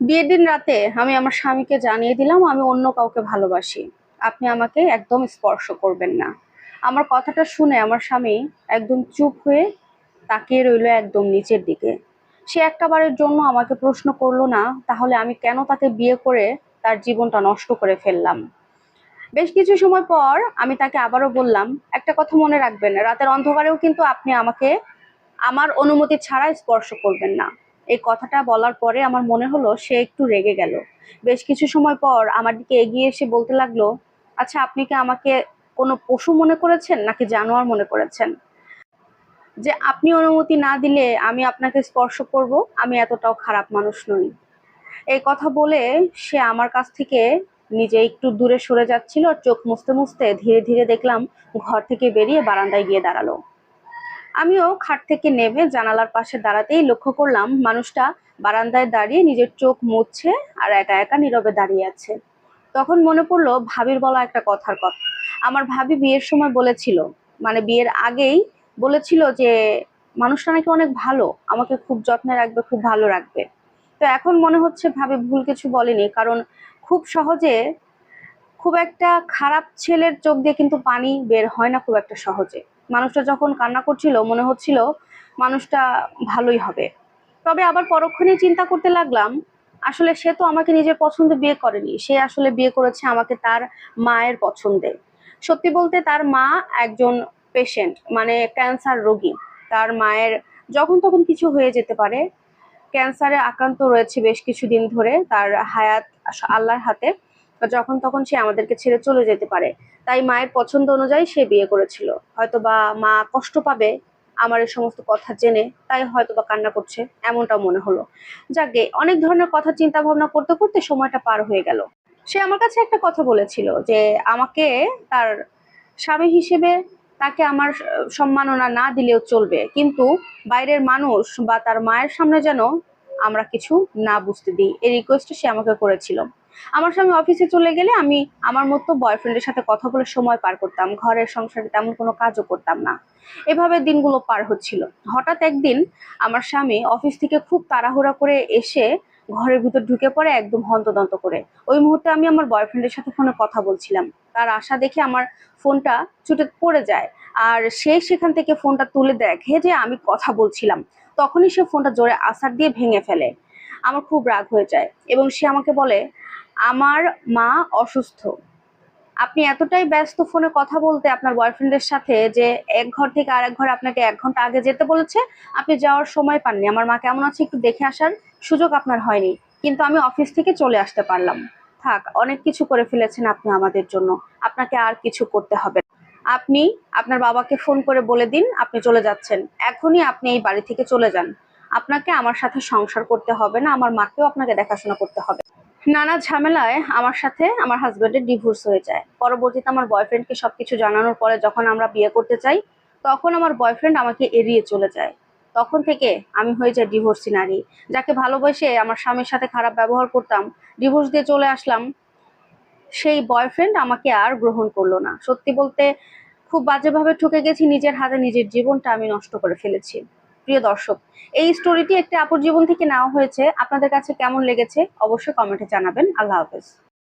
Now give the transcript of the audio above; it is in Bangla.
বিয়ের দিন রাতে আমি আমার স্বামীকে জানিয়ে দিলাম, আমি অন্য কাউকে ভালোবাসি। আপনি আমাকে একদম স্পর্শ করবেন না। আমার কথাটা শুনে আমার স্বামী একদম চুপ হয়ে তাকিয়ে রইল একদম নিচের দিকে। সে একটাবারের জন্য আমাকে প্রশ্ন করল, না, তাহলে আমি কেন তাকে বিয়ে করে তার জীবনটা নষ্ট করে ফেললাম? বেশ কিছু সময় পর আমি তাকে আবারও বললাম, একটা কথা মনে রাখবেন, রাতের অন্ধকারেও কিন্তু আপনি আমাকে, আমার অনুমতি ছাড়া স্পর্শ করবেন না। এই কথাটা বলার পরে আমার মনে হলো সে একটু রেগে গেল। বেশ কিছু সময় পর আমার দিকে এগিয়ে এসে বলতে লাগল আচ্ছা আপনি কি আমাকে কোনো পশু মনে করেছেন নাকি জানোয়ার মনে করেছেন? যে আপনি অনুমতি না দিলে আমি আপনাকে স্পর্শ করব, আমি এতটাও খারাপ মানুষ নই। এই কথা বলে সে আমার কাছ থেকে নিজে একটু দূরে সরে যাচ্ছিল, চোখ মুছতে মুছতে ধীরে ধীরে দেখলাম ঘর থেকে বেরিয়ে বারান্দায় গিয়ে দাঁড়াল। আমিও খাট থেকে নেমে জানালার পাশে দাঁড়াতেই লক্ষ্য করলাম মানুষটা বারান্দায় দাঁড়িয়ে নিজের চোখ মুছছে আর একা একা নীরবে দাঁড়িয়ে আছে। তখন মনে পড়ল ভাবির বলা একটা কথার কথা। আমার ভাবি বিয়ের সময় বলেছিল মানে বিয়ের আগেই বলেছিল যে, মানুষটা নাকি অনেক ভালো, আমাকে খুব যত্নে রাখবে, খুব ভালো রাখবে। তো এখন মনে হচ্ছে ভাবি ভুল কিছু বলেনি, কারণ খুব সহজে খুব একটা খারাপ ছেলের চোখ দিয়ে কিন্তু পানি বের হয় না খুব একটা সহজে। মানুষটা যখন কান্না করছিল, মনে হচ্ছিল মানুষটা ভালোই হবে। তবে আবার পরক্ষণে চিন্তা করতে লাগলাম, আসলে সে তো আমাকে নিজের পছন্দে বিয়ে করেনি। সে আসলে বিয়ে করেছে আমাকে তার মায়ের পছন্দে। সত্যি বলতে তার মা একজন পেশেন্ট মানে ক্যান্সার রোগী। তার মায়ের যখন তখন কিছু হয়ে যেতে পারে। ক্যান্সারে আক্রান্ত রয়েছে বেশ কিছুদিন ধরে। তার হায়াত আল্লাহর হাতে। যখন তখন সে আমাদেরকে ছেড়ে চলে যেতে পারে। তাই মায়ের পছন্দ অনুযায়ী সে বিয়ে করেছিল। হয়তো বা মা কষ্ট পাবে আমার এই সমস্ত কথা জেনে, তাই হয়তো বা কান্না করছে এমনটা মনে হলো। যাকে অনেক ধরনের কথা চিন্তা ভাবনা করতে করতে সময়টা পার হয়ে গেল। সে আমার কাছে একটা কথা বলেছিল যে, আমাকে তার স্বামী হিসেবে তাকে আমার সম্মাননা না দিলেও চলবে। কিন্তু বাইরের মানুষ বা তার মায়ের সামনে যেন আমরা কিছু না বুঝতে দিই। এই রিকোয়েস্টটা সে আমাকে করেছিল। আমার স্বামী অফিসে চলে গেলে আমি আমার মতো বয়ফ্রেন্ডের সাথে কথা বলে সময় পার করতাম। ঘরের সংসারে তেমন কোনো কাজও করতাম না। এভাবে দিনগুলো পার হচ্ছিল। হঠাৎ একদিন আমার স্বামী অফিস থেকে খুব তাড়াহুড়া করে এসে ঘরের ভিতর ঢুকে পড়ে একদম হন্তদন্ত করে। ওই মুহূর্তে আমি আমার বয়ফ্রেন্ডের সাথে ফোনে কথা বলছিলাম। তার আশা দেখে আমার ফোনটা ছুটে পড়ে যায়। আর সে সেখান থেকে ফোনটা তুলে দেখে যে আমি কথা বলছিলাম। তখনই সে ফোনটা জোরে আসার দিয়ে ভেঙে ফেলে। আমার খুব রাগ হয়ে যায় এবং সে আমাকে বলে, আমার মা অসুস্থ। আপনি এতটাই ব্যস্ত ফোনে কথা বলতে আপনার বয়ফ্রেন্ডের সাথে যে এক ঘর থেকে আরেক ঘর আপনাকে এক ঘণ্টা আগে যেতে বলেছে, আপনি যাওয়ার সময় পাননি। আমার মা কেমন আছে একটু দেখে আসার সুযোগ আপনার হয়নি। কিন্তু আমি অফিস থেকে চলে আসতে পারলাম। থাক, অনেক কিছু করে ফেলেছেন আপনি আমাদের জন্য। আপনাকে আর কিছু করতে হবে। আপনি আপনার বাবাকে ফোন করে বলে দিন, আপনি চলে যাচ্ছেন। এখনই আপনি এই বাড়ি থেকে চলে যান। আপনাকে আমার সাথে সংসার করতে হবে না, আমার মাকেও আপনাকে দেখাশোনা করতে হবে। নানা ঝামেলায় আমার সাথে আমার হাজবেন্ডের ডিভোর্স হয়ে যায়। পরবর্তীতে আমার বয়ফ্রেন্ডকে সবকিছু জানানোর পরে যখন আমরা বিয়ে করতে চাই, তখন আমার বয়ফ্রেন্ড আমাকে এড়িয়ে চলে যায়। তখন থেকে আমি হয়ে যাই ডিভোর্সি নারী। যাকে ভালোবেসে আমার স্বামীর সাথে খারাপ ব্যবহার করতাম ডিভোর্স দিয়ে চলে আসলাম সেই বয়ফ্রেন্ড আমাকে আর গ্রহণ করল না। সত্যি বলতে খুব বাজেভাবে ঠকে গেছি, নিজের হাতে নিজের জীবনটা আমি নষ্ট করে ফেলেছি। প্রিয় দর্শক, এই স্টোরিটি একটি আপুর জীবন থেকে নেওয়া হয়েছে। আপনাদের কাছে কেমন লেগেছে অবশ্যই কমেন্টে জানাবেন। আল্লাহ হাফেজ।